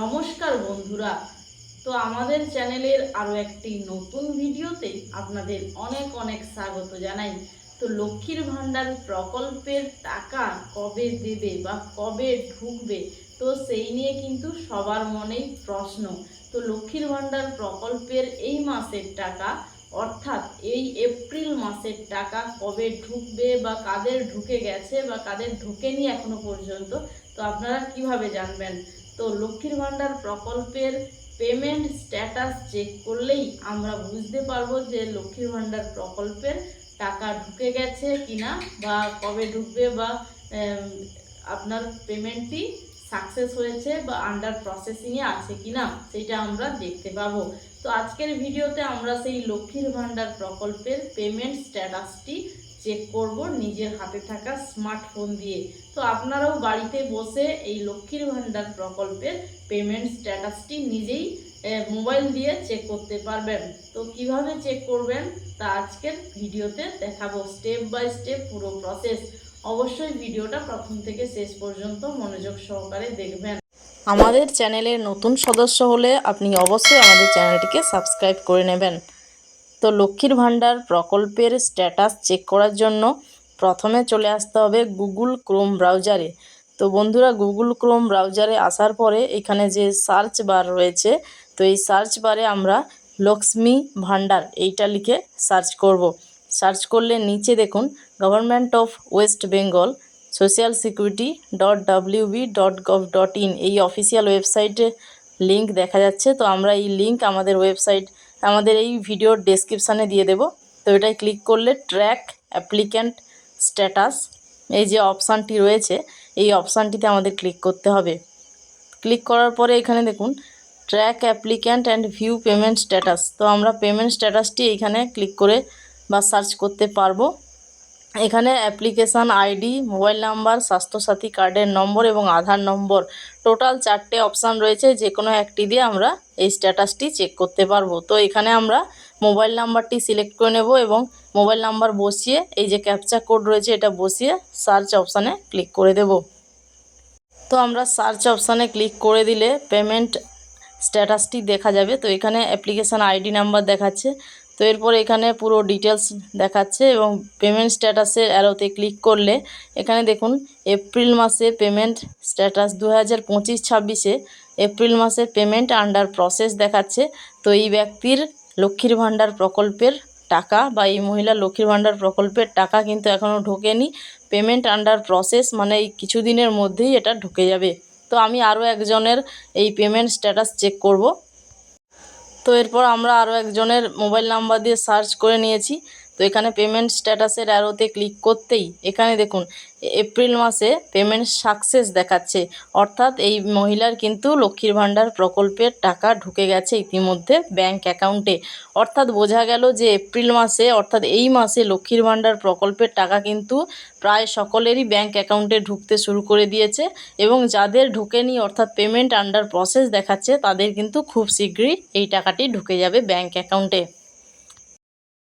নমস্কার বন্ধুরা। তো আমাদের চ্যানেলের আরও একটি নতুন ভিডিওতে আপনাদের অনেক অনেক স্বাগত জানাই। তো লক্ষ্মীর ভাণ্ডার প্রকল্পের টাকা কবে দেবে বা কবে ঢুকবে? তো সেই নিয়ে কিন্তু সবার মনেই প্রশ্ন। তো লক্ষ্মীর ভাণ্ডার প্রকল্পের এই মাসের টাকা, অর্থাৎ এই এপ্রিল মাসের টাকা কবে ঢুকবে বা কাদের ঢুকে গেছে বা কাদের ঢুকেনি এখনও পর্যন্ত, তো আপনারা কীভাবে জানবেন? তো লক্ষ্মীর ভাণ্ডার প্রকল্পের পেমেন্ট স্ট্যাটাস চেক করলেই আমরা বুঝতে পারব যে লক্ষ্মীর ভাণ্ডার প্রকল্পের টাকা ঢুকে গেছে কিনা বা কবে ঢুকবে বা আপনার পেমেন্টটি সাকসেস হয়েছে বা আন্ডার প্রসেসিংয়ে আছে কিনা সেটা আমরা দেখতে পাবো। তো আজকের ভিডিওতে আমরা সেই লক্ষ্মীর ভাণ্ডার প্রকল্পের পেমেন্ট স্ট্যাটাসটি চেক করব নিজের হাতে থাকা স্মার্টফোন দিয়ে। তো আপনারাও বাড়িতে বসে এই লক্ষ্মীর ভাণ্ডার প্রকল্পের পেমেন্ট স্ট্যাটাসটি নিজেই মোবাইল দিয়ে চেক করতে পারবেন। তো কীভাবে চেক করবেন তা আজকের ভিডিওতে দেখাবো স্টেপ বাই স্টেপ পুরো প্রসেস অবশ্যই ভিডিওটা প্রথম থেকে শেষ পর্যন্ত মনোযোগ সহকারে দেখবেন। আমাদের চ্যানেলের নতুন সদস্য হলে আপনি অবশ্যই আমাদের চ্যানেলটিকে সাবস্ক্রাইব করে নেবেন। তো লক্ষ্মীর ভাণ্ডার প্রকল্পের স্ট্যাটাস চেক করার জন্য প্রথমে চলে আসতে হবে গুগল ক্রোম ব্রাউজারে তো বন্ধুরা গুগল ক্রোম ব্রাউজারে আসার পরে এখানে যে সার্চ বার রয়েছে, তো এই সার্চ বারে আমরা লক্ষ্মী ভাণ্ডার এইটা লিখে সার্চ করব। সার্চ করলে নিচে দেখুন government of West Bengal social security dot W B dot gov dot in এই অফিসিয়াল ওয়েবসাইটে লিঙ্ক দেখা যাচ্ছে। তো আমরা এই লিঙ্ক আমাদের ওয়েবসাইট আমাদের এই ভিডিওর ডেসক্রিপশানে দিয়ে দেব। তো এটাই ক্লিক করলে ট্র্যাক অ্যাপ্লিক্যান্ট স্ট্যাটাস এই যে অপশানটি রয়েছে, এই অপশানটিতে আমাদের ক্লিক করতে হবে। ক্লিক করার পরে এখানে দেখুন track applicant and view payment status তো আমরা পেমেন্ট স্ট্যাটাসটি এখানে ক্লিক করে বা সার্চ করতে পারব। এখানে application ID, mobile number, Swasthya Sathi কার্ডের নম্বর এবং আধার নম্বর। টোটাল চারটে অপশান রয়েছে যে কোনো একটি দিয়ে আমরা এই স্ট্যাটাসটি চেক করতে পারব। তো এখানে আমরা মোবাইল নাম্বারটি সিলেক্ট করে নেব এবং মোবাইল নাম্বার বসিয়ে এই যে ক্যাপচা কোড রয়েছে, এটা বসিয়ে সার্চ অপশানে ক্লিক করে দেব। তো আমরা সার্চ অপশানে ক্লিক করে দিলে পেমেন্ট স্ট্যাটাসটি দেখা যাবে। তো এখানে অ্যাপ্লিকেশান আইডি নাম্বার দেখাচ্ছে। তো এরপর এখানে পুরো ডিটেলস দেখাচ্ছে এবং পেমেন্ট স্ট্যাটাসের অ্যারোতে ক্লিক করলে এখানে দেখুন এপ্রিল মাসে পেমেন্ট স্ট্যাটাস দু হাজার পঁচিশ ছাব্বিশে এপ্রিল মাসে পেমেন্ট আন্ডার প্রসেস দেখাচ্ছে। তো এই ব্যক্তির লক্ষ্মীর ভাণ্ডার প্রকল্পের টাকা বা এই মহিলা লক্ষ্মীর ভাণ্ডার প্রকল্পের টাকা কিন্তু এখনও ঢোকেনি। পেমেন্ট আন্ডার প্রসেস মানে এই কিছুদিনের মধ্যেই এটা ঢুকে যাবে। তো আমি আরও একজনের এই পেমেন্ট স্ট্যাটাস চেক করব। তো এরপর আমরা আরও একজনের মোবাইল নাম্বার দিয়ে সার্চ করে নিয়েছি। এখানে পেমেন্ট স্ট্যাটাসের অ্যারোতে ক্লিক করতেই এখানে দেখুন এপ্রিল মাসে পেমেন্ট সাকসেস দেখাচ্ছে। অর্থাৎ এই মহিলার কিন্তু লক্ষ্মীর ভাণ্ডার প্রকল্পের টাকা ঢুকে গেছে ইতিমধ্যে ব্যাংক অ্যাকাউন্টে অর্থাৎ বোঝা গেল যে এপ্রিল মাসে, অর্থাৎ এই মাসে লক্ষ্মীর ভাণ্ডার প্রকল্পের টাকা কিন্তু প্রায় সকলেরই ব্যাংক অ্যাকাউন্টে ঢুকতে শুরু করে দিয়েছে এবং যাদের ঢুকেনি, অর্থাৎ পেমেন্ট আন্ডার প্রসেস দেখাচ্ছে, তাদের কিন্তু খুব শীঘ্রই এই টাকাটি ঢুকে যাবে ব্যাংক অ্যাকাউন্টে